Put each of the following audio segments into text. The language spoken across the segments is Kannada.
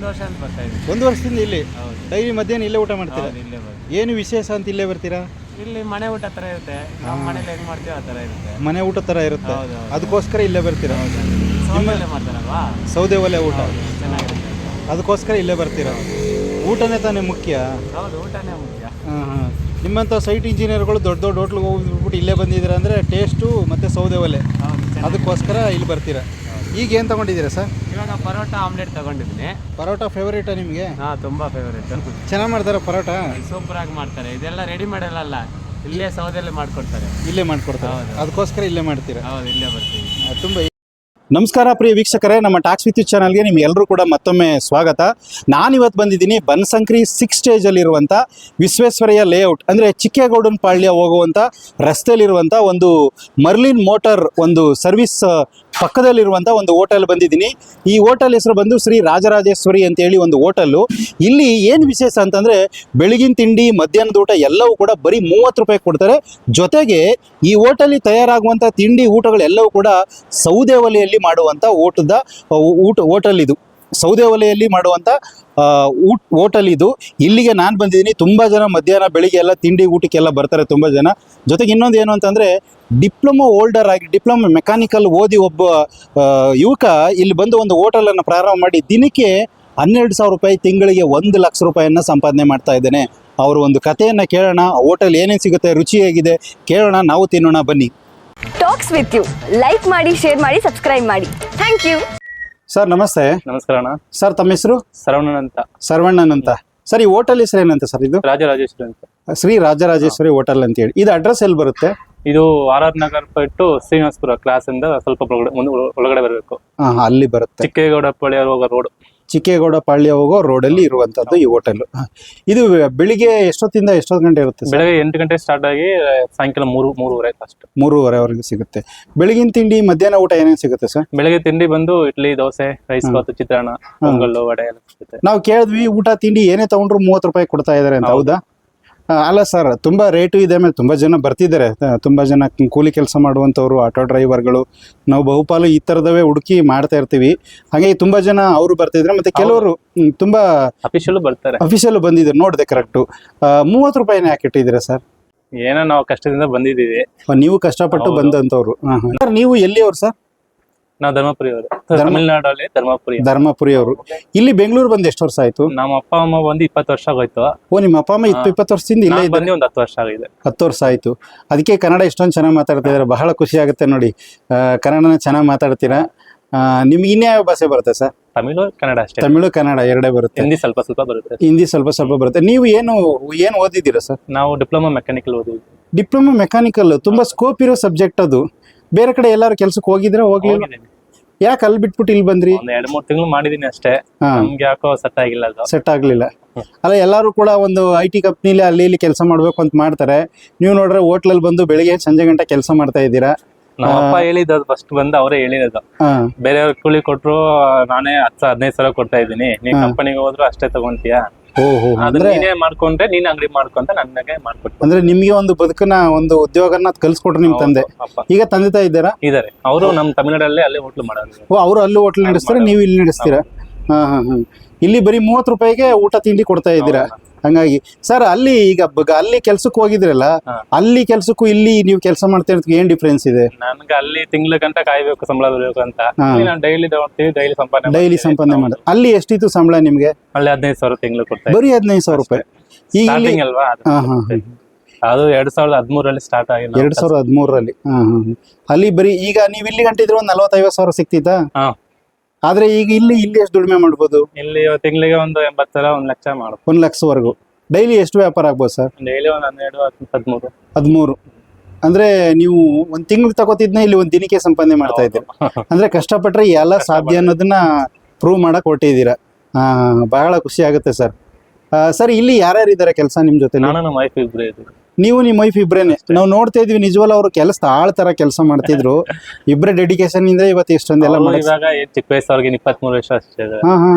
ಒಂದು ವರ್ಷ ಅಂತ ಬರ್ತಾ ಇದ್ದೀನಿ ಒಂದು ವರ್ಷದಿಂದ ಇಲ್ಲಿ? ಹೌದು. ಡೈಲಿ ಮಧ್ಯಾಹ್ನ ಇಲ್ಲೇ ಊಟ ಮಾಡ್ತೀರಾ? ಹೌದು ಇಲ್ಲೇ ಬರ್ತೀವಿ ಏನು ವಿಶೇಷ ಅಂತ ಇಲ್ಲೇ ಬರ್ತೀರಾ? ಇಲ್ಲಿ ಮನೆ ಊಟ ಥರ ಇರುತ್ತೆ. ನಮ್ಮ ಮನೇಲಿ ಹೆಂಗ್ ಮಾಡ್ತೀವಿ ಆ ಥರ ಇರುತ್ತೆ. ಮನೆ ಊಟ ಥರ ಇರುತ್ತೆ? ಹೌದು, ಹೌದು. ಅದಕ್ಕೋಸ್ಕರ ಇಲ್ಲೇ ಬರ್ತೀರಾ? ಸೌದಲ್ಲೇ ಮಾಡ್ತಾರಲ್ವಾ? ಸೌದೆ ಒಲೆ ಊಟ? ಚೆನ್ನಾಗಿರುತ್ತೆ. ಅದಕ್ಕೋಸ್ಕರ ಇಲ್ಲೇ ಬರ್ತೀರಾ? ಊಟನೇ ತಾನೇ ಮುಖ್ಯ? ಹೌದು ಊಟನೇ ಮುಖ್ಯ. ಹಾಂ ಹಾಂ. ನಿಮ್ಮಂಥ ಸೈಟ್ ಇಂಜಿನಿಯರ್ಗಳು ದೊಡ್ಡ ದೊಡ್ಡ ಹೋಟ್ಲಿಗೆ ಹೋಗ್ಬಿಟ್ಟು ಇಲ್ಲೇ ಬಂದಿದ್ದೀರಾ ಅಂದರೆ ಟೇಸ್ಟು ಮತ್ತು ಸೌದೆ ಒಲೆ. ಹೌದು ಚೆನ್ನಾಗಿ ಅದಕ್ಕೋಸ್ಕರ ಇಲ್ಲಿ ಬರ್ತೀರಾ? ಈಗ ಏನು ತೊಗೊಂಡಿದ್ದೀರಾ ಸರ್? ಇವಾಗ ಪರೋಟ ಆಮ್ಲೆಟ್ ತಗೊಂಡಿದ್ದೀನಿ. ಪರೋಟ ಫೇವರೇಟಾ ನಿಮಗೆ? ಹಾ ತುಂಬಾ ಫೇವರೇಟ್ ಚೆನ್ನಾಗಿ ಮಾಡ್ತಾರೆ ಪರೋಟ? ಸೂಪರ್ ಆಗಿ ಮಾಡ್ತಾರೆ. ಇದೆಲ್ಲ ರೆಡಿ ಅಲ್ಲ ಇಲ್ಲೇ ಸೌದೆಲ್ಲೇ ಮಾಡ್ಕೊಡ್ತಾರೆ. ಇಲ್ಲೇ ಮಾಡ್ಕೊಡ್ತಾರೆ. ಅದಕ್ಕೋಸ್ಕರ ಇಲ್ಲೇ ಮಾಡ್ತೀರಾ? ಹೌದು ಇಲ್ಲೇ ಬರ್ತೀವಿ. ತುಂಬ ನಮಸ್ಕಾರ ಪ್ರಿಯ ವೀಕ್ಷಕರೇ ನಮ್ಮ ಟಾಕ್ಸ್ ವಿದ್ಯುತ್ ಚಾನಲ್ಗೆ ನಿಮ್ಗೆಲ್ಲರೂ ಕೂಡ ಮತ್ತೊಮ್ಮೆ ಸ್ವಾಗತ. ನಾನಿವತ್ತು ಬಂದಿದ್ದೀನಿ ಬನಸಂಕ್ರಿ ಸಿಕ್ಸ್ ಸ್ಟೇಜಲ್ಲಿರುವಂಥ ವಿಶ್ವೇಶ್ವರಯ್ಯ ಲೇಔಟ್ ಅಂದರೆ ಚಿಕ್ಕೇಗೌಡನ ಪಾಳ್ಯ ಹೋಗುವಂಥ ರಸ್ತೆಯಲ್ಲಿರುವಂಥ ಒಂದು ಮರ್ಲಿನ್ ಮೋಟರ್ ಒಂದು ಸರ್ವಿಸ್ ಪಕ್ಕದಲ್ಲಿರುವಂಥ ಒಂದು ಹೋಟೆಲ್ ಬಂದಿದ್ದೀನಿ. ಈ ಹೋಟೆಲ್ ಹೆಸರು ಬಂದು ಶ್ರೀ ರಾಜರಾಜೇಶ್ವರಿ ಅಂತೇಳಿ ಒಂದು ಹೋಟೆಲ್ಲು ಇಲ್ಲಿ ಏನು ವಿಶೇಷ ಅಂತಂದರೆ ಬೆಳಗಿನ ತಿಂಡಿ, ಮಧ್ಯಾಹ್ನದ ಊಟ ಎಲ್ಲವೂ ಕೂಡ ಬರೀ ಮೂವತ್ತು ರೂಪಾಯಿ ಕೊಡ್ತಾರೆ. ಜೊತೆಗೆ ಈ ಹೋಟೆಲ್ ತಯಾರಾಗುವಂಥ ತಿಂಡಿ ಊಟಗಳೆಲ್ಲವೂ ಕೂಡ ಸೌದೆ ಒಲೆಯಲ್ಲಿ ಮಾಡುವಂಥ ಊಟದ, ಊಟ, ಹೋಟೆಲ್ ಇದು. ಸೌದೆ ಒಲೆಯಲ್ಲಿ ಮಾಡುವಂಥ ಊಟ, ಹೋಟೆಲ್ ಇದು. ಇಲ್ಲಿಗೆ ನಾನು ಬಂದಿದ್ದೀನಿ. ತುಂಬ ಜನ ಮಧ್ಯಾಹ್ನ, ಬೆಳಿಗ್ಗೆ ಎಲ್ಲ ತಿಂಡಿ ಊಟಕ್ಕೆಲ್ಲ ಬರ್ತಾರೆ ತುಂಬ ಜನ. ಜೊತೆಗೆ ಇನ್ನೊಂದು ಏನು ಅಂತಂದರೆ, ಡಿಪ್ಲೊಮೊ ಹೋಲ್ಡರ್ ಆಗಿ, ಡಿಪ್ಲೊಮೊ ಮೆಕ್ಯಾನಿಕಲ್ ಓದಿ ಒಬ್ಬ ಯುವಕ ಇಲ್ಲಿ ಬಂದು ಒಂದು ಹೋಟೆಲನ್ನು ಪ್ರಾರಂಭ ಮಾಡಿ ದಿನಕ್ಕೆ ಹನ್ನೆರಡು ಸಾವಿರ ರೂಪಾಯಿ ತಿಂಗಳಿಗೆ ಒಂದು ಲಕ್ಷ ರೂಪಾಯಿಯನ್ನು ಸಂಪಾದನೆ ಮಾಡ್ತಾ ಇದ್ದೇನೆ. ಅವರು ಒಂದು ಕಥೆಯನ್ನು ಕೇಳೋಣ, ಹೋಟೆಲ್ ಏನೇನು ಸಿಗುತ್ತೆ, ರುಚಿ ಹೇಗಿದೆ, ಕೇಳೋಣ, ನಾವು ತಿನ್ನೋಣ, ಬನ್ನಿ. ಟಾಕ್ಸ್ ವಿತ್ ಯು ಲೈಕ್ ಮಾಡಿ ಶೇರ್ ಮಾಡಿ ಸಬ್ಸ್ಕ್ರೈಬ್ ಮಾಡಿ. ಥ್ಯಾಂಕ್ ಯು ಸರ್ ನಮಸ್ತೆ. ನಮಸ್ಕಾರ ಅಣ್ಣ. ಸರ್ ತಮ್ಮ ಹೆಸರು? ಸರವಣನ್ ಅಂತ ಅಂತ ಸರ್ ಈ ಹೋಟೆಲ್ ಹೆಸರು ಏನಂತ ಸರ್ ಇದು? ರಾಜರಾಜೇಶ್ವರಿ ಅಂತ. ಶ್ರೀ ರಾಜರಾಜೇಶ್ವರಿ ಹೋಟೆಲ್ ಅಂತ ಹೇಳಿ. ಇದು ಅಡ್ರೆಸ್ ಎಲ್ಲಿ ಬರುತ್ತೆ? ಇದು ಆರ್ ಆರ್ ನಗರ್ ಬಿಟ್ಟು ಶ್ರೀನಿವಾಸಪುರ ಕ್ಲಾಸ್ ಇಂದ ಸ್ವಲ್ಪ ಒಳಗಡೆ ಮುಂದೆ ಒಳಗಡೆ ಬರಬೇಕು. ಹಾ ಅಲ್ಲಿ ಬರುತ್ತೆ. ಚಿಕ್ಕೇಗೌಡ ಪಳ್ಳಿ ಹೋಗೋ ರೋಡ್. ಚಿಕ್ಕೇಗೌಡ ಪಾಳ್ಯ ಹೋಗೋ ರೋಡಲ್ಲಿ ಇರುವಂತದ್ದು ಈ ಹೋಟೆಲ್. ಇದು ಬೆಳಿಗ್ಗೆ ಎಷ್ಟೊತ್ತಿಂದ ಎಷ್ಟೊತ್ತು ಗಂಟೆ ಇರುತ್ತೆ ಸರ್? ಬೆಳಗ್ಗೆ ಎಂಟು ಗಂಟೆ ಸ್ಟಾರ್ಟ್ ಆಗಿ ಸಾಯಂಕಾಲ ಮೂರು ಮೂರುವರೆ ಅಷ್ಟು. ಮೂರುವರೆವರೆಗೆ ಸಿಗುತ್ತೆ. ಬೆಳಗಿನ ತಿಂಡಿ ಮಧ್ಯಾಹ್ನ ಊಟ ಏನೇನು ಸಿಗುತ್ತೆ ಸರ್? ಬೆಳಗ್ಗೆ ತಿಂಡಿ ಬಂದು ಇಡ್ಲಿ ದೋಸೆ ರೈಸ್ ಬಾತ್ ಚಿತ್ರಾನ್ನ ಪೊಂಗಲ್ಲು ವಡೆ ಎಲ್ಲ ಸಿಗುತ್ತೆ. ನಾವು ಕೇಳಿದ್ವಿ ಊಟ ತಿಂಡಿ ಏನೇ ತಗೊಂಡ್ರು ಮೂವತ್ತು ರೂಪಾಯಿ ಕೊಡ್ತಾ ಇದ್ದಾರೆ ಅಂತ ಹೌದು. ಅಲ್ಲ ಸರ್ ತುಂಬ ರೇಟು ಇದೆ ಮೇಲೆ ತುಂಬ ಜನ ಬರ್ತಿದ್ದಾರೆ. ತುಂಬ ಜನ ಕೂಲಿ ಕೆಲಸ ಮಾಡುವಂಥವ್ರು ಆಟೋ ಡ್ರೈವರ್ಗಳು ನಾವು ಬಹುಪಾಲು ಈ ಥರದವೇ ಹುಡುಕಿ ಮಾಡ್ತಾ ಇರ್ತೀವಿ. ಹಾಗೆ ತುಂಬ ಜನ ಅವರು ಬರ್ತಿದ್ರೆ ಮತ್ತೆ ಕೆಲವರು ತುಂಬ ಅಫಿಷಿಯಲ್ ಬರ್ತಾರೆ. ಅಫಿಷಿಯಲ್ ಬಂದಿದ್ದಾರೆ ನೋಡಿದೆ ಕರೆಕ್ಟು ಮೂವತ್ತು ರೂಪಾಯಿನ ಯಾಕೆ ಇಟ್ಟಿದ್ದೀರಾ ಸರ್? ಏನೋ ನಾವು ಕಷ್ಟದಿಂದ ಬಂದಿದ್ದೀವಿ. ನೀವು ಕಷ್ಟಪಟ್ಟು. ಬಂದಂಥವ್ರು. ನೀವು ಎಲ್ಲಿಯವರು ಸರ್? ನಾವು ಧರ್ಮಪುರಿ ಅವರು ತಮಿಳ್ನಾಡಲ್ಲಿ ಧರ್ಮಪುರಿ. ಧರ್ಮಪುರಿ ಅವರು ಇಲ್ಲಿ ಬೆಂಗಳೂರು ಬಂದು ಎಷ್ಟು ವರ್ಷ ಆಯ್ತು? ನಮ್ಮ ಅಪ್ಪ ಅಮ್ಮ ಬಂದು ಇಪ್ಪತ್ತು ವರ್ಷ ಆಗೋಯ್ತು. ಓ ನಿಮ್ಮ ಅಪ್ಪ ಅಮ್ಮ ಇಪ್ಪ ಹಾ. ಇಪ್ಪತ್ತು ವರ್ಷದಿಂದ ಇಲ್ಲೇ ಇದ್ದಾರೆ ಬಂದು ಒಂದು ಹತ್ತು ವರ್ಷ ಆಗಿದೆ. ಹತ್ತು ವರ್ಷ ಆಯ್ತು. ಅದಕ್ಕೆ ಕನ್ನಡ ಇಷ್ಟೊಂದು ಚೆನ್ನಾಗಿ ಮಾತಾಡ್ತಾ ಇದ್ದಾರೆ ಬಹಳ ಖುಷಿ ಆಗುತ್ತೆ ನೋಡಿ. ಆ, ಕನ್ನಡನ ಚೆನ್ನಾಗಿ ಮಾತಾಡ್ತೀರಾ? ಆ, ನಿಮ್ಗೆ ಇನ್ಯಾವ ಭಾಷೆ ಬರುತ್ತೆ ಸರ್? ತಮಿಳು ಕನ್ನಡ ಅಷ್ಟೇ. ತಮಿಳು ಕನ್ನಡ ಎರಡೇ ಬರುತ್ತೆ. ಹಿಂದಿ ಸ್ವಲ್ಪ ಸ್ವಲ್ಪ ಬರುತ್ತೆ. ಹಿಂದಿ ಸ್ವಲ್ಪ ಸ್ವಲ್ಪ ಬರುತ್ತೆ. ನೀವು ಏನು ಏನು ಓದಿದ್ದೀರಾ ಸರ್? ನಾವು ಡಿಪ್ಲೊಮಾ ಮೆಕ್ಯಾನಿಕಲ್ ಓದಿದ್ವಿ ಡಿಪ್ಲೊಮಾ ಮೆಕ್ಯಾನಿಕಲ್ ತುಂಬಾ ಸ್ಕೋಪ್ ಇರೋ ಸಬ್ಜೆಕ್ಟ್ ಅದು. ಬೇರೆ ಕಡೆ ಎಲ್ಲಾರು ಕೆಲ್ಸಕ್ಕೆ ಹೋಗಿದ್ರೆ ಹೋಗ್ಲಿ. ಯಾಕೆ ಅಲ್ಲಿ ಬಿಟ್ಬಿಟ್ಟು ಇಲ್ಲಿ ಬಂದ್ರಿ? ಒಂದ್ ಎರಡ್ ಮೂರ್ ತಿಂಗಳು ಮಾಡಿದೀನಿ ಅಷ್ಟೇ. ಹಾ. ನಮ್ಗೆ ಯಾಕೋ ಸೆಟ್ ಆಗಿಲ್ಲ ಅದು. ಸೆಟ್ ಆಗ್ಲಿಲ್ಲ. ಅಲ್ಲ ಎಲ್ಲರೂ ಕೂಡ ಒಂದು ಐ ಟಿ ಕಂಪ್ನಿಲಿ ಅಲ್ಲಿ ಇಲ್ಲಿ ಕೆಲಸ ಮಾಡ್ಬೇಕು ಅಂತ ಮಾಡ್ತಾರೆ. ನೀವು ನೋಡ್ರೆ ಹೋಟ್ಲಲ್ಲಿ ಬಂದು ಬೆಳಿಗ್ಗೆ ಸಂಜೆ ಗಂಟೆ ಕೆಲಸ ಮಾಡ್ತಾ ಇದ್ದೀರಾ? ನಮ್ಮ ಅಪ್ಪ ಹೇಳಿದ್ದು ಫಸ್ಟ್ ಬಂದು ಅವರೇ ಹೇಳಿರೋದು. ಹಾ. ಬೇರೆಯವ್ರ ಕೂಲಿ ಕೊಟ್ರು ನಾನೇ ಹತ್ತು ಹದಿನೈದು ಸಾವಿರ ಕೊಡ್ತಾ ಇದ್ದೀನಿ. ನೀನ್. ಕಂಪನಿಗೆ ಹೋದ್ರು ಅಷ್ಟೇ ತಗೊಂತೀಯಾ? ನೀನೇ ಮಾಡ್ಕೊಂಡ್ರೆ ನೀನ್ ಅಂಗಡಿ ಮಾಡ್ಕೊಂತ ನನಗೆ ಮಾಡ್ಕೊಟ್ಟು ಅಂದ್ರೆ ನಿಮ್ಗೆ ಒಂದು ಬದುಕನ್ನ ಒಂದು ಉದ್ಯೋಗನ ಕಲ್ಸ್ಕೊಟ್ರು ನಿಮ್ ತಂದೆ. ಈಗ ತಂದೆ ತಾಯಿ ಇದ್ದಾರಾ? ಇದಾರೆ. ಅವರು ನಮ್ ತಮಿಳ್ನಾಡಲ್ಲೇ ಅಲ್ಲೇ ಹೋಟ್ಲು ಮಾಡೋದು ಓ ಅವರು ಅಲ್ಲಿ ಹೋಟ್ಲ್ ನಡೆಸ್ತಾರೆ? ನೀವು ಇಲ್ಲಿ ನಡೆಸ್ತೀರಾ? ಹಾ ಹಾ ಹಾ. ಇಲ್ಲಿ ಬರೀ ಮೂವತ್ತು ರೂಪಾಯಿಗೆ ಊಟ ತಿಂಡಿ ಕೊಡ್ತಾ ಇದ್ದೀರಾ? ಹಂಗಾಗಿ ಸರ್ ಅಲ್ಲಿ ಈಗ ಬ- ಅಲ್ಲಿ ಕೆಲ್ಸಕ್ಕೆ ಹೋಗಿದ್ರಲ್ಲ ಅಲ್ಲಿ ಕೆಲ್ಸಕ್ಕೂ ಇಲ್ಲಿ ನೀವು ಕೆಲಸ ಮಾಡ್ತಾ ಇರೋದಕ್ಕೆ ಏನ್ ಡಿಫ್ರೆನ್ಸ್ ಇದೆ? ನನ್ಗೆ ಅಲ್ಲಿ ತಿಂಗಳ ಗಂಟ ಕಾಯ್ಬೇಕು ಸಂಬಳ ಬರಬೇಕು ಅಂತ. ಹಾ. ಇಲ್ಲಿ ನಾನು ಡೈಲಿ ತಗೊಳ್ತೀವಿ ಡೈಲಿ ಸಂಪಾದನೆ ಡೈಲಿ ಮಾಡ್ತೀವಿ. ಸಂಪಾದನೆ ಮಾಡಿ. ಅಲ್ಲಿ ಎಷ್ಟಿತ್ತು ಸಂಬಳ ನಿಮ್ಗೆ? ಅಲ್ಲಿ ಹದಿನೈದು ಸಾವಿರ ತಿಂಗಳು ಕೊಡ್ತಾರೆ ಬರೀ ಹದಿನೈದು ಸಾವಿರ ರೂಪಾಯಿ. ಈಗ ಇಲ್ಲಿ ಸ್ಟಾರ್ಟಿಂಗ್ ಅಲ್ವಾ? ಅದು ಹಾ ಹಾ ಹಾ. ಅದು ಎರಡ್ ಸಾವಿರದ ಹದಿಮೂರಲ್ಲಿ ಸ್ಟಾರ್ಟ್ ಆಗಿದೆ ನಾವು ಎರಡ್ ಸಾವಿರದ ಹದಿಮೂರರಲ್ಲಿ. ಹಾ ಹಾ ಹಾ. ಅಲ್ಲಿ ಬರೀ ಈಗ ನೀವು ಇಲ್ಲಿ ಗಂಟಿದ್ರೆ ಒಂದ್ ಒಂದು ನಲ್ವತ್ತೈವತ್ತು ಸಾವಿರ ಸಿಕ್ತಿತ್ತಾ ಹಾ. ಆದ್ರೆ ಈಗ ಇಲ್ಲಿ ಇಲ್ಲಿ ಎಷ್ಟು ದುಡಿಮೆ ಮಾಡ್ಬೋದು? ಇಲ್ಲಿ ತಿಂಗಳಿಗೆ ಒಂದು ಎಂಬತ್ತು ಸಾವಿರ ಒಂದ್ ಲಕ್ಷ ಮಾಡ್ಬೋದು. ಒಂದ್ ಲಕ್ಷವರೆಗೂ. ಡೈಲಿ ಎಷ್ಟು ವ್ಯಾಪಾರ ಆಗ್ಬೋದು ಸರ್? ಡೈಲಿ ಒಂದು ಹನ್ನೆರಡು ಹದಿಮೂರು. ಹದಿಮೂರು. ಅಂದ್ರೆ ನೀವು ಒಂದ್ ತಿಂಗಳು ತಗೋತಿದ್ನ ಇಲ್ಲಿ ಒಂದ್ ದಿನಕ್ಕೆ ಸಂಪಾದನೆ ಮಾಡ್ತಾ ಇದ್ದೀರಿ? ಅಂದ್ರೆ ಕಷ್ಟಪಟ್ರೆ ಎಲ್ಲ ಸಾಧ್ಯ ಅನ್ನೋದನ್ನ ಪ್ರೂವ್ ಮಾಡಕ್ ಹೊಟ್ಟಿದ್ದೀರಾ ಬಹಳ ಖುಷಿ ಆಗುತ್ತೆ ಸರ್. ಸರ್ ಇಲ್ಲಿ ಯಾರ್ಯಾರು ಇದ್ದಾರೆ ಕೆಲಸ ನಿಮ್ ಜೊತೆ ನಾನು ನಮ್ಮ ವೈಫ್ ಇಬ್ರು ಇದ್ದೀವಿ. ನೀವು ನಿಮ್ಮ ವೈಫ್ ಇಬ್ರೇನೆ. ನಾವು ನೋಡ್ತಾ ಇದ್ವಿ ನಿಜವಲ್ಲ ಅವರು ಕೆಲಸ ಆಳ್ ತರ ಕೆಲಸ ಮಾಡ್ತಿದ್ರು. ಇಬ್ರೇ ಡೆಡಿಕೇಶನ್ ಇಂದ ಇವತ್ತು ಇಷ್ಟೊಂದೆಲ್ಲ ಅವ್ರು ಮಾಡಿ ಇವಾಗ ಏನ್ ಚಿಕ್ಕ ವಯಸ್ಸು ಅವ್ರಿಗೆ ಇಪ್ಪತ್ಮೂರು ವರ್ಷ ಅಷ್ಟೇ ಇದೆ. ಹಾ ಹಾ.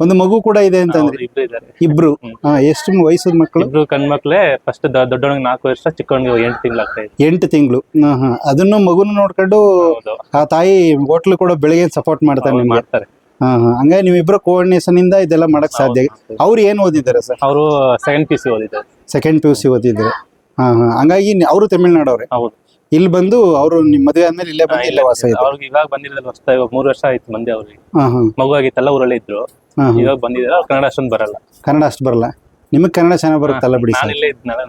ಒಂದು ಮಗು ಕೂಡ ಇದೆ ಅಂತಂದ್ರೆ ಅವ್ರು ಇಬ್ರು ಇದ್ದಾರೆ. ಇಬ್ರು. ಹಾ ಎಷ್ಟು ವಯಸ್ಸದ ಮಕ್ಕಳು ಇಬ್ರು ಕಣ್ಮಕ್ಳೇ ಫಸ್ಟ್ ದೊಡ್ಡವನಿಗೆ ನಾಲ್ಕು ವರ್ಷ ಚಿಕ್ಕವನಿಗೆ ಎಂಟು ತಿಂಗಳು ಎಂಟು ತಿಂಗಳು. ಹಾ ಹಾ. ಅದನ್ನು ಮಗುನ ನೋಡ್ಕೊಂಡು ಹೌದು. ಆ ತಾಯಿ ಹೋಟ್ಲು ಕೂಡ ಬೆಳಿಗ್ಗೆ ಸಪೋರ್ಟ್ ಮಾಡ್ತಾರೆ ಅವ್ರು ನಿಮ್ಗೆ? ಮಾಡ್ತಾರೆ. ಹಾ ಹಾ. ಹಂಗಾಗಿ ನೀವಿಬ್ರು ಕೋಆರ್ಡಿನೇಷನ್ ಇಂದ ಇದೆಲ್ಲ ಮಾಡಕ್ ಸಾಧ್ಯ. ಅವ್ರು ಏನ್ ಓದಿದ್ದಾರೆ ಸರ್? ಅವರು ಸೆಕೆಂಡ್ ಪಿ ಸಿ ಓದಿದ್ದಾರೆ. ಸೆಕೆಂಡ್ ಪಿ ಯು ಸಿ ಓದಿದ್ದಾರೆ. ಹಾ ಹಾ. ಹಂಗಾಗಿ ಅವರು ತಮಿಳ್ನಾಡವ್ರೆ ಹೌದು. ಇಲ್ಲಿ ಬಂದು ಅವರು ನಿಮ್ ಮದುವೆ ಆದ್ಮೇಲೆ ಇಲ್ಲೇ ಬಂದು ಇಲ್ಲೇ ವಾಸ ಇದ್ದಾರೆ. ಅವ್ರಿಗೆ ಇವಾಗ ಬಂದಿರೋದು ವರ್ಷ ಇವಾಗ ಮೂರು ವರ್ಷ ಆಯ್ತು ಮಂದಿ ಅವ್ರಿಗೆ. ಹಾ ಹಾ. ಮಗು ಆಗಿತ್ತಲ್ಲ ಊರಲ್ಲೇ ಇದ್ರು. ಹಾ ಹಾ. ಇವಾಗ ಬಂದಿದ್ದಾರೆ. ಅವ್ರು ಕನ್ನಡ ಅಷ್ಟೊಂದು ಬರಲ್ಲ. ಕನ್ನಡ ಅಷ್ಟು ಬರಲ್ಲ. ನಿಮಗ್ ಕನ್ನಡ ಚೆನ್ನಾಗಿ ಬರುತ್ತಲ್ಲ ಬಿಡಿ ನಾನು ಸರ್. ಇಲ್ಲೇ ಇದ್ನಲ್ಲ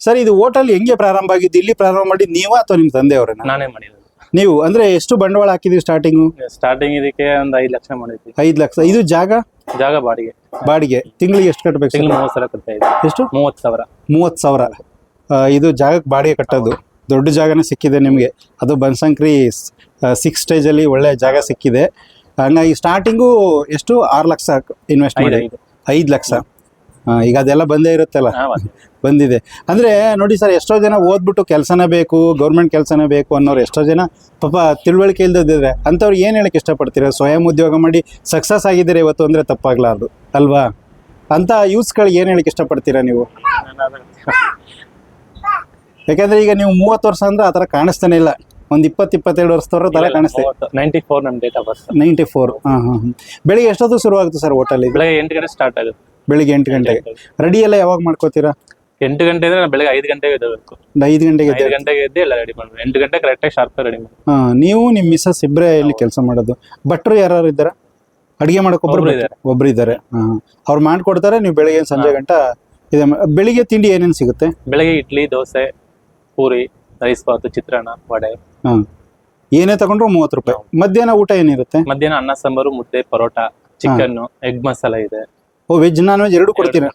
ಸರ್ ಇದು ಹೋಟೆಲ್ ಹೆಂಗೆ ಪ್ರಾರಂಭ ಆಗಿದ್ದು? ಇಲ್ಲಿ ಪ್ರಾರಂಭ ಮಾಡಿದ್ದು ನೀವಾ ಅಥವಾ ನಿಮ್ಮ ತಂದೆಯವರೇನ? ನಾನೇ ಮಾಡಿರೋದು ನೀವು ಅಂದ್ರೆ ಎಷ್ಟು ಬಂಡವಾಳ ಹಾಕಿದ್ರಿ ಸ್ಟಾರ್ಟಿಂಗು ಸ್ಟಾರ್ಟಿಂಗ್ ಇದಕ್ಕೆ ಒಂದು ಐದ್ ಲಕ್ಷ ಮಾಡಿದ್ವಿ. ಐದ್ ಲಕ್ಷ. ಇದು ಜಾಗ? ಜಾಗ ಬಾಡಿಗೆ. ಬಾಡಿಗೆ. ತಿಂಗಳಿಗೆ ಎಷ್ಟು ಕಟ್ಟಬೇಕು ತಿಂಗಳು ಮೂವತ್ತು ಸಾವಿರ ಕಟ್ತಾ ಇದೆ ಎಷ್ಟು? ಮೂವತ್ತು ಸಾವಿರ. ಮೂವತ್ತು ಸಾವಿರ. ಇದು ಜಾಗಕ್ಕೆ ಬಾಡಿಗೆ ಕಟ್ಟೋದು. ದೊಡ್ಡ ಜಾಗನೇ ಸಿಕ್ಕಿದೆ ನಿಮಗೆ. ಅದು ಬನಶಂಕರಿ ಸಿಕ್ಸ್ ಸ್ಟೇಜಲ್ಲಿ ಒಳ್ಳೆ ಜಾಗ ಸಿಕ್ಕಿದೆ. ಹಂಗಾಗಿ ಸ್ಟಾರ್ಟಿಂಗು ಎಷ್ಟು? ಆರು ಲಕ್ಷ ಇನ್ವೆಸ್ಟ್ ಐದು ಮಾಡಿ ಐದು ಲಕ್ಷ. ಈಗ ಅದೆಲ್ಲ ಬಂದೇ ಇರುತ್ತಲ್ಲ? ಬಂದಿದೆ. ಅಂದ್ರೆ ನೋಡಿ ಸರ್ ಎಷ್ಟೋ ಜನ ಓದ್ಬಿಟ್ಟು ಕೆಲಸನೇ ಬೇಕು ಗೌರ್ಮೆಂಟ್ ಕೆಲಸನೇ ಬೇಕು ಅನ್ನೋರು ಎಷ್ಟೋ ಜನ ಪಾಪ ತಿಳುವಳಿಕೆ ಇಲ್ದಿದ್ರೆ ಅಂಥವ್ರು ಏನು ಹೇಳಕ್ಕೆ ಇಷ್ಟಪಡ್ತೀರಾ? ಸ್ವಯಂ ಉದ್ಯೋಗ ಮಾಡಿ ಸಕ್ಸಸ್ ಆಗಿದ್ದೀರಾ ಇವತ್ತು ಅಂದರೆ ತಪ್ಪಾಗ್ಲಾರ್ದು ಅಲ್ವಾ? ಅಂತ ಯೂಸ್ಗಳಿಗೆ ಏನು ಹೇಳಕ್ಕೆ ಇಷ್ಟಪಡ್ತೀರಾ ನೀವು? ಯಾಕಂದ್ರೆ ಈಗ ನೀವು ಮೂವತ್ತು ವರ್ಷ ಅಂದ್ರೆ ಆ ಥರ ಕಾಣಿಸ್ತಾನೆ ಇಲ್ಲ. ಒಂದು ಇಪ್ಪತ್ತು ಇಪ್ಪತ್ತೆರಡು ವರ್ಷದವರ ತಲೆ ಕಾಣಿಸ್ತದೆ ನೈಂಟಿ ಫೋರ್ ನಮ್ಮ date of birth ninety four ಹಾಂ ಹಾಂ ಬೆಳಿಗ್ಗೆ ಎಷ್ಟೊತ್ತು ಶುರು ಆಗುತ್ತೆ ಸರ್ ಹೋಟೆಲ್ ಬೆಳಗ್ಗೆ ಎಂಟು ಗಂಟೆ ಸ್ಟಾರ್ಟ್ ಆಗುತ್ತೆ. ಬೆಳಿಗ್ಗೆ ಎಂಟು ಗಂಟೆಗೆ. ರೆಡಿ ಎಲ್ಲ ಯಾವಾಗ ಮಾಡ್ಕೋತೀರಾ? ಎಂಟು ಗಂಟೆ ಅಂದ್ರೆ ನಾವು ಬೆಳಗ್ಗೆ ಐದು ಗಂಟೆಗೆ ಎದ್ದಬೇಕು ಐದು ಗಂಟೆಗೆ ಐದು ಗಂಟೆಗೆ ಎದ್ದು ಎಲ್ಲ ರೆಡಿ ಮಾಡ್ಬೇಕು. ಎಂಟು ಗಂಟೆ ಕರೆಕ್ಟಾಗಿ ಶಾರ್ಪ್ ರೆಡಿ ಮಾಡಿ ಹಾ ನೀವು ನಿಮ್ಮ ಮಿಸ್ಸಸ್ ಇಬ್ಬರೇ ಇಲ್ಲಿ ಕೆಲಸ ಮಾಡೋದು. ಭಟ್ರು ಯಾರು ಇದ್ದಾರೆ? ಅಡಿಗೆ ಮಾಡಕ್ ಒಬ್ರು ಒಬ್ರು? ಇದ್ದಾರೆ. ಒಬ್ರು ಇದ್ದಾರೆ. ಹಾ ಅವ್ರು ಮಾಡ್ಕೊಡ್ತಾರೆ ನೀವು ಬೆಳಿಗ್ಗೆ ಸಂಜೆ ಗಂಟ ಇದೆ. ಮಾ- ಬೆಳಿಗ್ಗೆ ತಿಂಡಿ ಏನೇನು ಸಿಗುತ್ತೆ? ಬೆಳಿಗ್ಗೆ ಇಡ್ಲಿ ದೋಸೆ ಪೂರಿ ರೈಸ್ ಪಾತ್ ಚಿತ್ರಾನ್ನ ವಡೆ. ಹಾ. ಏನೇ ತಗೊಂಡ್ರು ಮೂವತ್ತು ರೂಪಾಯಿ. ಮಧ್ಯಾಹ್ನ ಊಟ ಏನಿರುತ್ತೆ? ಮಧ್ಯಾಹ್ನ ಅನ್ನ ಸಾಂಬಾರು ಮುದ್ದೆ ಪರೋಟ ಚಿಕನ್ ಎಗ್ ಮಸಾಲ ಇದೆ. ಓ ವೆಜ್ ನಾನ್ ವೆಜ್ ಎರಡು ಕೊಡ್ತೀರಾ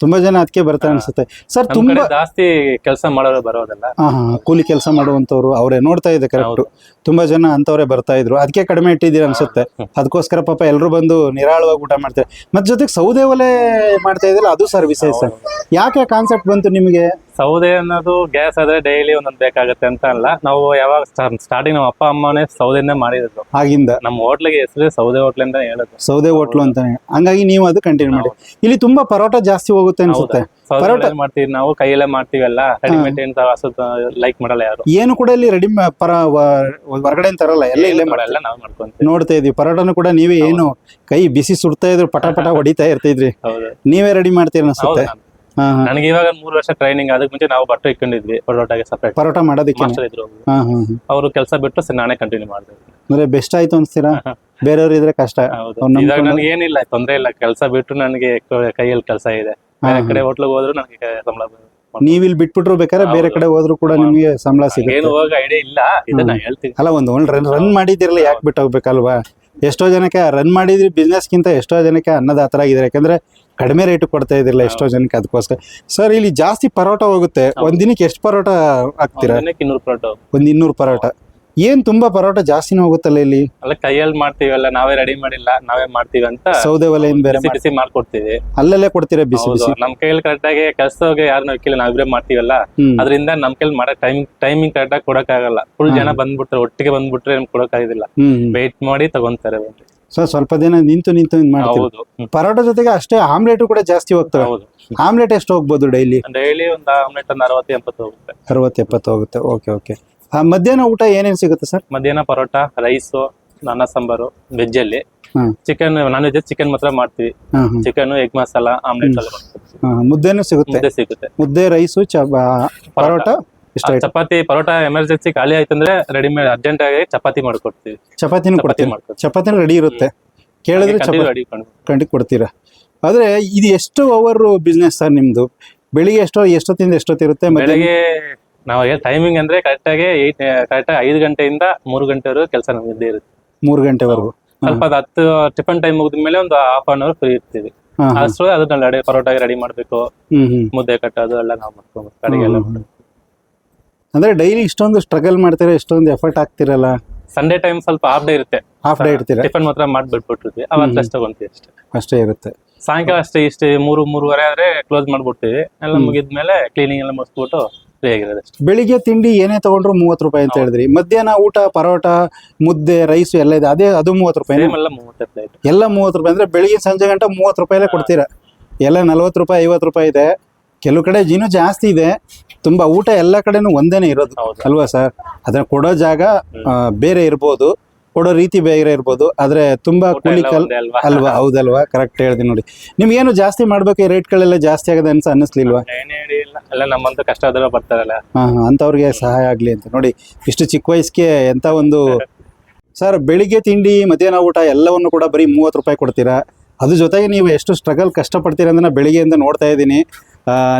ತುಂಬಾ ಜನ ಅದಕ್ಕೆ ಬರ್ತಾರೆ ಅನ್ಸುತ್ತೆ. ಸರ್ ನಮ್ ತುಂಬಾ ಜಾಸ್ತಿ ಕೆಲಸ ಮಾಡೋರು ಬರೋದಲ್ಲ. ಹಾ ಹಾ ಕೂಲಿ ಕೆಲಸ ಮಾಡುವಂತವ್ರು ಅವರೇ ನೋಡ್ತಾ ಇದೆ ಕರೆಕ್ಟ್. ತುಂಬಾ ಜನ ಅಂತವ್ರೆ ಬರ್ತಾ ಇದ್ರು. ಅದಕ್ಕೆ ಕಡಿಮೆ ಇಟ್ಟಿದೀರ ಅನ್ಸುತ್ತೆ. ಅದಕ್ಕೋಸ್ಕರ ಪಾಪ ಎಲ್ಲರೂ ಬಂದು ನಿರಾಳವಾಗಿ ಊಟ ಮಾಡ್ತಾರೆ. ಮತ್ತೆ ಜೊತೆಗೆ ಸೌದೆ ಒಲೆ ಮಾಡ್ತಾ ಇದ್ರಲ್ಲ ಅದು ಸರ್ವಿಸಸ್ ಯಾಕೆ ಕಾನ್ಸೆಪ್ಟ್ ಬಂತು ನಿಮಗೆ? ಸೌದೆ ಅನ್ನೋದು ಗ್ಯಾಸ್ ಆದ್ರೆ ಡೈಲಿ ಒಂದೊಂದು ಬೇಕಾಗತ್ತೆ ಅಂತ ಅಲ್ಲ. ನಾವು ಯಾವಾಗ ಸ್ಟಾರ್ಟಿಂಗ್ ನಮ್ಮ ಅಪ್ಪ ಅಮ್ಮನೇ ಸೌದೆಯಿಂದ ಮಾಡಿದ್ರು ಆಗಿಂದ ನಮ್ಮ ಹೋಟ್ಲಿಗೆ ಹೆಸರು ಸೌದೆ ಹೋಟ್ಲ್ ಅಂತ ಹೇಳೋದು. ಸೌದೆ ಹೋಟ್ಲು ಅಂತಾನೆ. ಹಂಗಾಗಿ ನೀವು ಅದು ಕಂಟಿನ್ಯೂ ಮಾಡಿ. ಇಲ್ಲಿ ತುಂಬಾ ಪರೋಟ ಜಾಸ್ತಿ ಹೋಗುತ್ತೆ ಅನ್ಸುತ್ತೆ. ಪರೋಟ- ಮಾಡ್ತೀವಿ ನಾವು ಕೈಯಲ್ಲೇ ಮಾಡ್ತೀವಲ್ಲ. ರೆಡಿಮೇಡ್ ಲೈಕ್ ಮಾಡಲ್ಲ ಯಾರು. ಏನು ಕೂಡ ಇಲ್ಲಿ ರೆಡಿ ಪರ ಹೊರಗಡೆ ತರಲ್ಲ ಎಲ್ಲ ಇಲ್ಲೇ ಮಾಡಲ್ಲ ನಾವು ಮಾಡ್ಕೊಂತೀವಿ. ನೋಡ್ತಾ ಇದೀವಿ. ಪರೋಟನು ಕೂಡ ನೀವೇ ಏನು ಕೈ ಬಿಸಿ ಸುಡ್ತಾ ಇದ್ರು ಪಟ ಪಟ ಹೊಡಿತಾ ಇರ್ತಿದ್ರಿ ಹೌದು. ನೀವೇ ರೆಡಿ ಮಾಡ್ತೀರ ಅನ್ಸುತ್ತೆ. ನನಗೆ ಇವಾಗ ಮೂರು ವರ್ಷ ಟ್ರೈನಿಂಗ್ ಅದಕ್ಕೆ ಮುಂಚೆ ನಾವು ಬಟ್ಟೆ ಇಟ್ಕೊಂಡಿದ್ವಿ ಪರೋಟಾಗೆ ಸಪ್ರೇಟ್ ಪರೋಟ ಮಾಡೋದಕ್ಕೆ? ಮಾಸ್ಟರ್ ಇದ್ರು. ಅವರು. ಕೆಲಸ ಬಿಟ್ಟು ನಾನೇ ಕಂಟಿನ್ಯೂ ಮಾಡಿದೆ. ಅಂದ್ರೆ ಬೆಸ್ಟ್ ಆಯ್ತು ಅನ್ಸ್ತೀರಾ? ಬೇರೆಯವ್ರು ಇದ್ರೆ ಕಷ್ಟ. ಇವಾಗ ನನಗೆ ಏನಿಲ್ಲ ತೊಂದ್ರೆ ಇಲ್ಲ. ಕೆಲಸ ಬಿಟ್ಟು ನನಗೆ ಕೈಯಲ್ಲಿ ಕೆಲಸ ಇದೆ. ಬೇರೆ ಕಡೆ ಹೋಟ್ಲಿಗೆ ಹೋದ್ರು ನನಗೆ ಸಂಬಳ. ನೀವ್ ಇಲ್ಲಿ ಬಿಟ್ಬಿಟ್ರು ಬೇಕಾದ್ರೆ ಬೇರೆ ಕಡೆ ಹೋದ್ರು ಕೂಡ ನಿಮ್ಗೆ ಸಂಬಳ ಸಿಗುತ್ತೆ. ಏನು ಹೋಗ ಐಡಿಯಾ ಇಲ್ಲ. ಇದನ್ನ ಹೇಳ್ತೀನಿ. ಅಲ್ಲ ಒಂದು ಒಳ್ಳೆ ರನ್ ರನ್ ಮಾಡಿದಿರಲ್ಲ ಯಾಕೆ ಬಿಟ್ಟು ಹೋಗ್ಬೇಕಲ್ವಾ? ಎಷ್ಟೋ ಜನಕ್ಕೆ ರನ್ ಮಾಡಿದ್ರಿ ಬಿಸ್ನೆಸ್ಗಿಂತ ಎಷ್ಟೋ ಜನಕ್ಕೆ ಅನ್ನದಾತರಾಗಿದ್ದಾರೆ ಯಾಕಂದ್ರೆ ಕಡಿಮೆ ರೇಟ್ ಕೊಡ್ತಾ ಇದ್ರಲ್ಲ ಎಷ್ಟೋ ಜನಕ್ಕೆ ಅದಕ್ಕೋಸ್ಕರ. ಸರ್ ಇಲ್ಲಿ ಜಾಸ್ತಿ ಪರೋಟ ಹೋಗುತ್ತೆ. ಒಂದ್ ದಿನಕ್ಕೆ ಎಷ್ಟು ಪರೋಟ ಹಾಕ್ತೀರಾ? ಒಂದಿನಕ್ಕೆ ಇನ್ನೂರು ಪರೋಟ. ಒಂದ್ ಇನ್ನೂರು ಪರೋಟ. ಏನ್ ತುಂಬಾ ಪರೋಟ ಜಾಸ್ತಿನೇ ಹೋಗುತ್ತಲ್ಲ ಇಲ್ಲಿ? ಅಲ್ಲ ಕೈಯಲ್ಲಿ ಮಾಡ್ತೀವಲ್ಲ ನಾವೇ ರೆಡಿ ಮಾಡಿಲ್ಲ ನಾವೇ ಮಾಡ್ತೀವಿ ಅಂತ ಸೌದೆ ಒಲೆ ಬೇರೆ ಬಿಸಿ ಬಿಸಿ ಮಾಡ್ಕೊಡ್ತೀವಿ. ಅಲ್ಲಲ್ಲೇ ಕೊಡ್ತೀರಾ ಬಿಸಿ ಹೌದು ಬಿಸಿ? ನಮ್ ಕೈಯಲ್ಲಿ ಕರೆಕ್ಟ್ ಆಗಿ ಹೋಗಿ ಯಾರನ್ನ ಇಕ್ಕಿಲ್ಲ ನಾವಿಬ್ರೆ ಮಾಡ್ತೀವಲ್ಲ ಅದರಿಂದ ನಮ್ ಕೈಲಿ ಮಾಡೋ ಟೈಮ್ ಟೈಮಿಂಗ್ ಕರೆಕ್ಟ್ ಆಗಿ ಕೊಡಕ್ಕಾಗಲ್ಲ. ಫುಲ್ ಜನ ಬಂದ್ಬಿಟ್ರೆ ಒಟ್ಟಿಗೆ ಬಂದ್ಬಿಟ್ರೆ ಕೊಡಕ್ ಆಗಿಲ್ಲ ಹ್ಮ್ ವೇಟ್ ಮಾಡಿ ತಗೊಂತಾರೆ. ಸೊ ಸ್ವಲ್ಪ ದಿನ ನಿಂತು ನಿಂತು ಇದ್ ಮಾಡ್ತೀವಿ ಹೌದು ಹ್ಮ್. ಪರೋಟ ಜೊತೆಗೆ ಅಷ್ಟೇ ಆಮ್ಲೆಟ್ ಕೂಡ ಜಾಸ್ತಿ ಹೋಗ್ತವೆ. ಹೌದು. ಆಮ್ಲೆಟ್ ಎಷ್ಟು ಹೋಗ್ಬೋದು ಡೈಲಿ ಡೈಲಿ ಒಂದು ಆಮ್ಲೆಟ್ ಒಂದು ಅರವತ್ತು ಎಂಬತ್ತು ಹೋಗುತ್ತೆ. ಅರವತ್ತು ಎಪ್ಪತ್ತು ಹೋಗುತ್ತೆ. ಓಕೆ ಓಕೆ ಮಧ್ಯಾಹ್ನ ಊಟ ಏನೇನು ಸಿಗುತ್ತೆ ಸರ್? ಮಧ್ಯಾಹ್ನ ಪರೋಟ ರೈಸು ಅನ್ನ ಸಾಂಬಾರು ವೆಜ್ ಅಲ್ಲಿ. Hmm. Chicken non veg chicken ಮಾತ್ರ ಮಾಡ್ತೀವಿ. ಚಿಕನ್ ಎಗ್ ಮಸಾಲ ಆಮ್ಲೆಟ್ ಎಲ್ಲ ಮುದ್ದೆನೂ ಸಿಗುತ್ತೆ? ಮುದ್ದೆ ಸಿಗುತ್ತೆ. ಮುದ್ದೆ ರೈಸು ಚ ಪರೋಟ ಇಷ್ಟ ಆ ಚಪಾತಿ ಪರೋಟ ಎಮರ್ಜೆನ್ಸಿ ಖಾಲಿ ಆಯ್ತಂದ್ರೆ ರೆಡಿಮೇಡ್ ಅರ್ಜೆಂಟ್ ಆಗಿ ಚಪಾತಿ ಮಾಡ್ಕೊಡ್ತೀವಿ. ಚಪಾತಿನೂ ಚಪಾತಿ ಕೊಡ್ತೀರಾ? ಮಾಡ್ಕೊಡ್ತೀವಿ. ಚಪಾತಿನೂ ರೆಡಿ ಇರುತ್ತೆ. ಕೇಳಿದ್ರೆ ಚಪಾತಿ ರೆಡಿ ಕಂಡು ಕೊಡ್ತೀರಾ? ಆದ್ರೆ ಇದು ಎಷ್ಟು ಅವರ್ ಬಿಸ್ನೆಸ್ ಸರ್ ನಿಮ್ದು. ಬೆಳಿಗ್ಗೆ ಎಷ್ಟೋ ಎಷ್ಟೊತ್ತಿಂದ ಎಷ್ಟೊತ್ತಿರುತ್ತೆ? ಬೆಳಗ್ಗೆ ನಾವು ಟೈಮಿಂಗ್ ಅಂದ್ರೆ ಕರೆಕ್ಟ್ ಆಗಿ ಏಟ್ ಕರೆಕ್ಟ್ ಆಗಿ ಐದು ಗಂಟೆಯಿಂದ ಮೂರು ಗಂಟೆವರೆಗೂ ಕೆಲಸ ನಮ್ಗೆ ಇದ್ದೇ ಇರುತ್ತೆ. ಮೂರು ಗಂಟೆವರೆಗೂ. ಸ್ವಲ್ಪ ಅದು ಹತ್ತು ಟಿಫನ್ ಟೈಮ್ ಮುಗಿದ ಮೇಲೆ ಒಂದು ಹಾಫ್ ಅನ್ ಅವರ್ ಫ್ರೀ ಇರ್ತೀವಿ. ಅಷ್ಟು ಅದನ್ನ ರೆಡಿ ಪರೋಟಾಗಿ ರೆಡಿ ಮಾಡಬೇಕು. ಮುದ್ದೆ ಕಟ್ಟೋದು ಎಲ್ಲ ನಾವು ಮಾಡ್ಕೊಬೇಕು ಕಡೆಗೆ ಎಲ್ಲ ಹ್ಮ್. ಡೈಲಿ ಇಷ್ಟೊಂದು ಸ್ಟ್ರಗಲ್ ಮಾಡ್ತೀರಾ ಇಷ್ಟೊಂದು ಎಫರ್ಟ್ ಹಾಕ್ತಿರಲ್ಲ? ಸಂಡೇ ಟೈಮ್ ಸ್ವಲ್ಪ ಹಾಫ್ ಡೇ ಇರುತ್ತೆ. ಹಾಫ್ ಡೇ ಇರ್ತೀರಾ? ಟಿಫನ್ ಮಾತ್ರ ಮಾಡಿ ಬಿಟ್ಬಿಟ್ಟಿರ್ತೀವಿ ಅವತ್ತು ಕಷ್ಟ ತಗೊಂತೀವಿ ಅಷ್ಟೇ. ಅಷ್ಟೇ ಇರುತ್ತೆ. ಸಾಯಂಕಾಲ ಅಷ್ಟೇ ಇಷ್ಟೇ ಮೂರು ಮೂರುವರೆ ಆದ್ರೆ ಕ್ಲೋಸ್ ಮಾಡ್ಬಿಡ್ತೀವಿ. ಎಲ್ಲ ಮುಗಿದ್ಮೇಲೆ ಕ್ಲೀನಿಂಗ್ ಎಲ್ಲ ಮುಗಿಸ್ಬಿಟ್ಟು ಫ್ರೀ ಆಗಿರೋದು ಬೆಳಿಗ್ಗೆ ತಿಂಡಿ ಏನೇ ತಗೊಂಡ್ರು ಮೂವತ್ತು ರೂಪಾಯಿ ಅಂತ ಹೇಳಿದ್ರಿ. ಮಧ್ಯಾಹ್ನ ಊಟ ಪರೋಟ ಮುದ್ದೆ ರೈಸ್ ಎಲ್ಲ ಇದೆ. ಅದೇ ಅದು ಮೂವತ್ತು ರೂಪಾಯಿ ಎಲ್ಲ ಮೂವತ್ತು ಪ್ಲೇಟ್ ಎಲ್ಲ ಮೂವತ್ತು ರೂಪಾಯಿ ಅಂದ್ರೆ ಬೆಳಿಗ್ಗೆ ಸಂಜೆ ಗಂಟ ಮೂವತ್ತು ರೂಪಾಯಿಲೇ ಕೊಡ್ತೀರಾ. ಎಲ್ಲ ನಲ್ವತ್ತು ರೂಪಾಯಿ ಐವತ್ತು ರೂಪಾಯಿ ಇದೆ. ಕೆಲವು ಕಡೆ ಜೀನು ಜಾಸ್ತಿ ಇದೆ. ತುಂಬಾ ಊಟ ಎಲ್ಲ ಕಡೆನು ಒಂದೇನೆ ಇರೋದು. ಅಲ್ವಾ ಸರ್? ಅದನ್ನ ಕೊಡೋ ಜಾಗ ಬೇರೆ ಇರ್ಬೋದು. ಕೊಡೋ ರೀತಿ ಬೇರೆ ಇರ್ಬೋದು ಆದ್ರೆ ತುಂಬಾ ಕೂಲಿಕಲ್ ಕೂಲಿ ಕಲ್ ಒಂದೇ ಅಲ್ವಾ? ಹೌದಲ್ವಾ? ಕರೆಕ್ಟ್ ಹೇಳ್ತೀನಿ ನೋಡಿ. ನಿಮ್ಗೇನು ಜಾಸ್ತಿ ಮಾಡ್ಬೇಕು ಈ ರೇಟ್ಗಳೆಲ್ಲ ಜಾಸ್ತಿ ಆಗದೆ ಅನ್ಸ ಅನ್ನಿಸ್ಲಿಲ್ವಾ ಏನೇ ಎಲ್ಲ ನಮ್ಮಂತ ಕಷ್ಟ ಆದ್ರೆ ಬರ್ತಾರಲ್ಲ. ಹಾ ಅಂಥವ್ರಿಗೆ ಸಹಾಯ ಆಗಲಿ ಅಂತ. ನೋಡಿ ಇಷ್ಟು ಚಿಕ್ಕ ವಯಸ್ಸಿಗೆ ಎಂತ ಒಂದು ಸರ್ ಬೆಳಿಗ್ಗೆ ತಿಂಡಿ ಮಧ್ಯಾಹ್ನ ಊಟ ಎಲ್ಲವನ್ನು ಕೂಡ ಬರೀ ಮೂವತ್ತು ರೂಪಾಯಿ ಕೊಡ್ತೀರಾ? ಅದ್ರ ಜೊತೆಗೆ ನೀವು ಎಷ್ಟು ಸ್ಟ್ರಗಲ್ ಕಷ್ಟಪಡ್ತೀರಾ ಅಂತ ನಾನು ಬೆಳಿಗ್ಗೆಯಿಂದ ನೋಡ್ತಾ ಇದ್ದೀನಿ.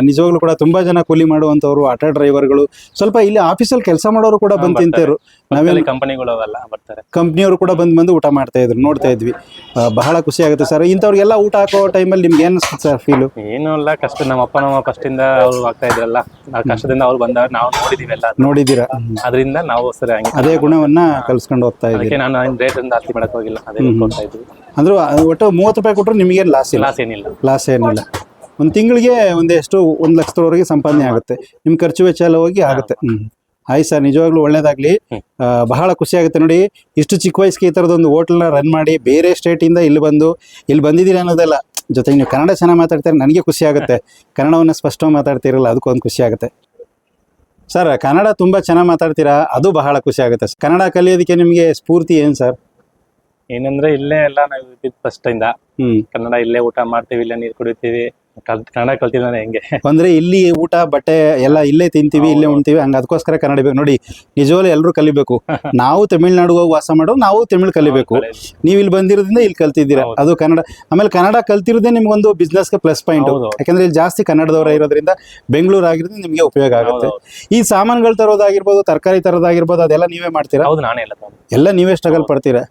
ನಿಜವಾಗ್ಲೂ ಕೂಡ ತುಂಬಾ ಜನ ಕೂಲಿ ಮಾಡುವಂತವ್ರು ಆಟೋ ಡ್ರೈವರ್ಗಳು ಸ್ವಲ್ಪ ಇಲ್ಲಿ ಆಫೀಸಲ್ಲಿ ಕೆಲಸ ಮಾಡೋರು ಕೂಡ ಬಂದು ತಿಂತೇರು ನಾವೇನು ಕಂಪನಿಗಳು ಅವೆಲ್ಲ ಬರ್ತಾರೆ. ಕಂಪ್ನಿಯವರು ಕೂಡ ಬಂದು ಬಂದು ಊಟ ಮಾಡ್ತಾ ಇದ್ರು ನೋಡ್ತಾ ಇದ್ವಿ. ಆ, ಬಹಳ ಖುಷಿ ಆಗುತ್ತೆ ಸರ್. ಇಂಥವ್ರಿಗೆಲ್ಲ ಊಟ ಹಾಕೋ ಟೈಮಲ್ಲಿ ನಿಮ್ಗೆ ಏನು ಸರ್ ಫೀಲು ಏನೂ ಅಲ್ಲ ಕಷ್ಟ ನಮ್ಮ ಅಪ್ಪ ನಮ್ಮ ಕಷ್ಟದಿಂದ ಅವ್ರು ಆಗ್ತಾ ಇದ್ರಲ್ಲ. ಆ ಕಷ್ಟದಿಂದ ಅವ್ರು ಬಂದಾಗ ನಾವು ನೋಡಿದೀವಿ ಎಲ್ಲ. ನೋಡಿದ್ದೀರಾ? ಅದರಿಂದ ನಾವು ಸರಿ ಹಂಗೆ ಅದೇ ಗುಣವನ್ನ ಕಲ್ಸ್ಕೊಂಡು ಹೋಗ್ತಾ ಇದ್ದೀರಿ? ಅದಕ್ಕೆ ನಾನು ರೇಟ್ ಜಾಸ್ತಿ ಮಾಡಕ್ ಹೋಗಿಲ್ಲ. ಅದೇ ಕೊಡ್ತಾ ಇದ್ವಿ. ಅಂದ್ರೆ ಒಟ್ಟು ಮೂವತ್ತು ರೂಪಾಯಿ ಕೊಟ್ಟರು ನಿಮಗೇನು ಲಾಸ್ ಇಲ್ಲ? ಲಾಸ್ ಏನಿಲ್ಲ. ಲಾಸ್ ಏನಿಲ್ಲ. ಒಂದು ತಿಂಗಳಿಗೆ ಒಂದೆಷ್ಟು ಒಂದು ಲಕ್ಷದವರೆಗೆ ಸಂಪಾದನೆ ಆಗುತ್ತೆ. ನಿಮ್ಮ ಖರ್ಚು ವೆಚ್ಚ ಎಲ್ಲ ಹೋಗಿ ಆಗುತ್ತೆ. ಹ್ಞೂ ಆಯ್ತು ಸರ್ ನಿಜವಾಗ್ಲೂ ಒಳ್ಳೇದಾಗ್ಲಿ. ಆ, ಬಹಳ ಖುಷಿ ಆಗುತ್ತೆ ನೋಡಿ. ಇಷ್ಟು ಚಿಕ್ಕ ವಯಸ್ಸಿಗೆ ಈ ಥರದೊಂದು ಹೋಟ್ಲನ್ನ ರನ್ ಮಾಡಿ ಬೇರೆ ಸ್ಟೇಟಿಂದ ಇಲ್ಲಿ ಬಂದು ಇಲ್ಲಿ ಬಂದಿದ್ದೀರಿ ಅನ್ನೋದಲ್ಲ ಜೊತೆಗೆ ನೀವು ಕನ್ನಡ ಚೆನ್ನಾಗಿ ಮಾತಾಡ್ತೀರ ನನಗೆ ಖುಷಿ ಆಗುತ್ತೆ. ಕನ್ನಡವನ್ನು ಸ್ಪಷ್ಟವಾಗಿ ಮಾತಾಡ್ತಿರಲ್ಲ ಅದಕ್ಕೊಂದು ಖುಷಿ ಆಗುತ್ತೆ. ಸರ್ ಕನ್ನಡ ತುಂಬ ಚೆನ್ನಾಗಿ ಮಾತಾಡ್ತೀರಾ? ಅದು ಬಹಳ ಖುಷಿ ಆಗುತ್ತೆ. ಕನ್ನಡ ಕಲಿಯೋದಕ್ಕೆ ನಿಮಗೆ ಸ್ಫೂರ್ತಿ ಏನು ಸರ್? ಏನಂದ್ರೆ ಇಲ್ಲೇ ಎಲ್ಲ ನಾವು ಫಸ್ಟ್ ಇಂದ. ಹ್ಞೂ ಕನ್ನಡ ಇಲ್ಲೇ ಊಟ ಮಾಡ್ತೀವಿ ಇಲ್ಲೇ ನೀರ್ ಕುಡಿತೀವಿ. ಕನ್ನಡ ಕಲ್ತಿದ್ದಾನೆ ಹೆಂಗೆ? ಅಂದ್ರೆ ಇಲ್ಲಿ ಊಟ ಬಟ್ಟೆ ಎಲ್ಲ ಇಲ್ಲೇ ತಿಂತೀವಿ ಇಲ್ಲೇ ಉಣ್ತೀವಿ. ಹಂಗ ಅದಕ್ಕೋಸ್ಕರ ಕನ್ನಡ ಬೇಕು. ನೋಡಿ ನಿಜವಾಗ್ಲೂ ಎಲ್ಲರೂ ಕಲಿಬೇಕು. ನಾವು ತಮಿಳ್ನಾಡು ಹೋಗಿ ವಾಸ ಮಾಡೋ ನಾವು ತಮಿಳ್ ಕಲಿಬೇಕು. ನೀವು ಇಲ್ಲಿ ಬಂದಿರೋದ್ರಿಂದ ಇಲ್ಲಿ ಕಲ್ತಿದ್ದೀರಾ. ಅದು ಕನ್ನಡ ಆಮೇಲೆ ಕನ್ನಡ ಕಲ್ತಿರೋದೇ ನಿಮ್ಗೊಂದು ಬಿಸ್ನೆಸ್ಗೆ ಪ್ಲಸ್ ಪಾಯಿಂಟ್ ಯಾಕಂದ್ರೆ ಇಲ್ಲಿ ಜಾಸ್ತಿ ಕನ್ನಡದವರ ಇರೋದ್ರಿಂದ ಬೆಂಗಳೂರು ಆಗಿರೋದ್ರಿಂದ ನಿಮಗೆ ಉಪಯೋಗ ಆಗುತ್ತೆ. ಈ ಸಾಮಾನುಗಳು ತರೋದಾಗಿರ್ಬೋದು ತರಕಾರಿ ತರೋದಾಗಿರ್ಬೋದು ಅದೆಲ್ಲ ನೀವೇ ಮಾಡ್ತೀರಾ. ಎಲ್ಲ ನೀವೇ ಸ್ಟ್ರಗಲ್ ಪಡ್ತೀರಾ?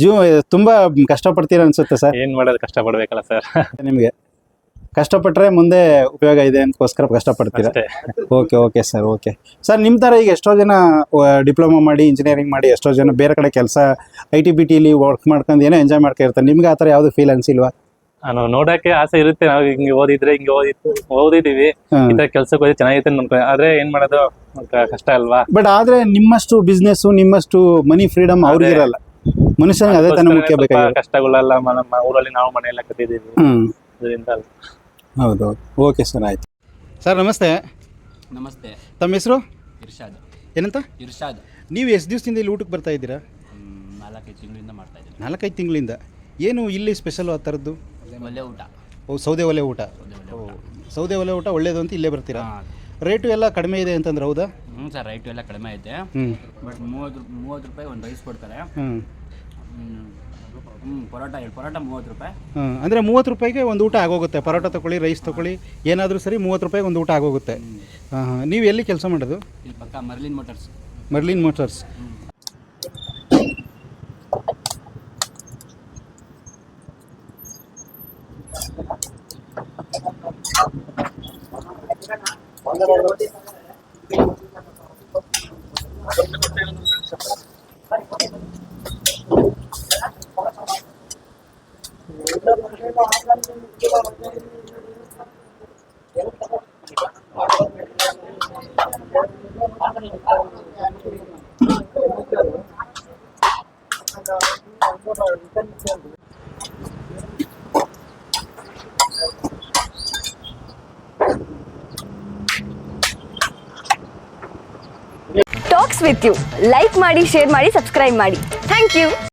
ಜೀವ ತುಂಬಾ ಕಷ್ಟಪಡ್ತೀರಾ ಅನ್ಸುತ್ತೆ ಸರ್? ಏನ್ ಮಾಡೋದು ಕಷ್ಟ ಪಡ್ಬೇಕಲ್ಲ ಸರ್? ನಿಮಗೆ? ಕಷ್ಟಪಟ್ಟರೆ ಮುಂದೆ ಉಪಯೋಗ ಇದೆ ಅಂತಕ್ಕೋಸ್ಕರ ಕಷ್ಟಪಡ್ತೀರಾ? ಅಷ್ಟೇ. Okay okay sir okay sir ನಿಮ್ಮ ಥರ ಈಗ ಎಷ್ಟೋ ಜನ ಡಿಪ್ಲೊಮಾ ಮಾಡಿ ಇಂಜಿನಿಯರಿಂಗ್ ಮಾಡಿ ಎಷ್ಟೋ ಜನ ಬೇರೆ ಕಡೆ ಕೆಲಸ ಐ ಟಿ ಬಿ ಟಿಲಿ ವರ್ಕ್ ಮಾಡ್ಕೊಂಡು ಏನೋ ಎಂಜಾಯ್ ಮಾಡ್ಕೊಂಡಿರ್ತಾರೆ ನಿಮ್ಗೆ ಆ ಥರ ಯಾವುದು ಫೀಲ್ ಅನಿಸಿಲ್ವಾ? ನಾನು ನೋಡಕ್ಕೆ ಆಸೆ ಇರುತ್ತೆ. ನಾವು ಹಿಂಗೆ ಓದಿದ್ರೆ ಹಿಂಗೆ ಓದಿತ್ತು ಓದಿದೀವಿ ಇಂತ ತರ ಕೆಲ್ಸಕ್ಕೆ ಹೋದ್ರೆ ಚೆನ್ನಾಗಿತ್ತು ಅನ್ಕೊಂಡು. ಆದ್ರೆ ಏನ್ ಮಾಡೋದು? ಕ- ಕಷ್ಟ ಅಲ್ವಾ? ಬಟ್ ಆದರೆ ನಿಮ್ಮಷ್ಟು ಬಿಸ್ನೆಸ್ಸು ನಿಮ್ಮಷ್ಟು ಮನಿ ಫ್ರೀಡಮ್ ಅವ್ರಿಗಿರಲ್ಲ ಮನುಷ್ಯನಿಗೆ ಅದೇ ತಾನೇ ಮುಖ್ಯ ಸ್ವಲ್ಪ ಬೇಕಾಗಿರೋದು. ಕಷ್ಟಗಳೆಲ್ಲ ಮ- ನಮ್ಮ ಊರಲ್ಲಿ ನಾವು ಮನೆಯೆಲ್ಲ ಕಟ್ಟಿದೀವಿ ಹ್ಞೂ ಅದರಿಂದ ಹೌದು. ಓಕೆ ಸರ್ ಆಯ್ತು. ಸರ್ ನಮಸ್ತೆ. ನಮಸ್ತೆ. ತಮ್ಮ ಹೆಸರು? ಇರ್ಷಾದ್. ಏನಂತ? ಇರ್ಷಾದ್. ನೀವು ಎಷ್ಟು ದಿವಸದಿಂದ ಇಲ್ಲಿ ಊಟಕ್ಕೆ ಬರ್ತಾ ಇದ್ದೀರಾ? ನಾಲ್ಕೈದು ತಿಂಗಳಿಂದ ಮಾಡ್ತಾ ಇದ್ದೀನಿ. ನಾಲ್ಕೈದು ತಿಂಗಳಿಂದ. ಏನು ಇಲ್ಲಿ ಸ್ಪೆಷಲ್ ಆ ಥರದ್ದು ಒಳ್ಳೆ ಊಟ. ಓ ಸೌದೆ ಒಲೆ ಊಟ. ಓ ಸೌದೆ ಒಲೆ ಊಟ ಒಳ್ಳೇದು ಅಂತ ಇಲ್ಲೇ ಬರ್ತೀರಾ? ರೇಟು ಎಲ್ಲ ಕಡಿಮೆ ಇದೆ ಅಂತಂದ್ರೆ ಹೌದಾ? ಹ್ಞೂ ಸರ್ ರೈಟು ಎಲ್ಲ ಕಡಿಮೆ ಐತೆ. ಹ್ಞೂ ಬಟ್ ಮೂವತ್ತು ಮೂವತ್ತು ರೂಪಾಯಿ ಒಂದು ರೈಸ್ ಕೊಡ್ತಾರೆ. ಹ್ಞೂ ಪರೋಟ ಪರೋಟ ಮೂವತ್ತು ರೂಪಾಯಿ. ಹಾಂ ಅಂದರೆ ಮೂವತ್ತು ರೂಪಾಯಿಗೆ ಒಂದು ಊಟ ಆಗೋಗುತ್ತೆ. ಪರೋಟ ತಗೊಳ್ಳಿ ರೈಸ್ ತೊಗೊಳ್ಳಿ ಏನಾದರೂ ಸರಿ ಮೂವತ್ತು ರೂಪಾಯಿಗೆ ಒಂದು ಊಟ ಆಗೋಗುತ್ತೆ. ಹಾಂ ಹಾಂ. ನೀವು ಎಲ್ಲಿ ಕೆಲಸ ಮಾಡೋದು? ಇಲ್ಲಿ ಪಕ್ಕ Marlin motors. Marlin motors. Talks with you like ಮಾಡಿ ಶೇರ್ ಮಾಡಿ ಸಬ್ಸ್ಕ್ರೈಬ್ ಮಾಡಿ. Thank you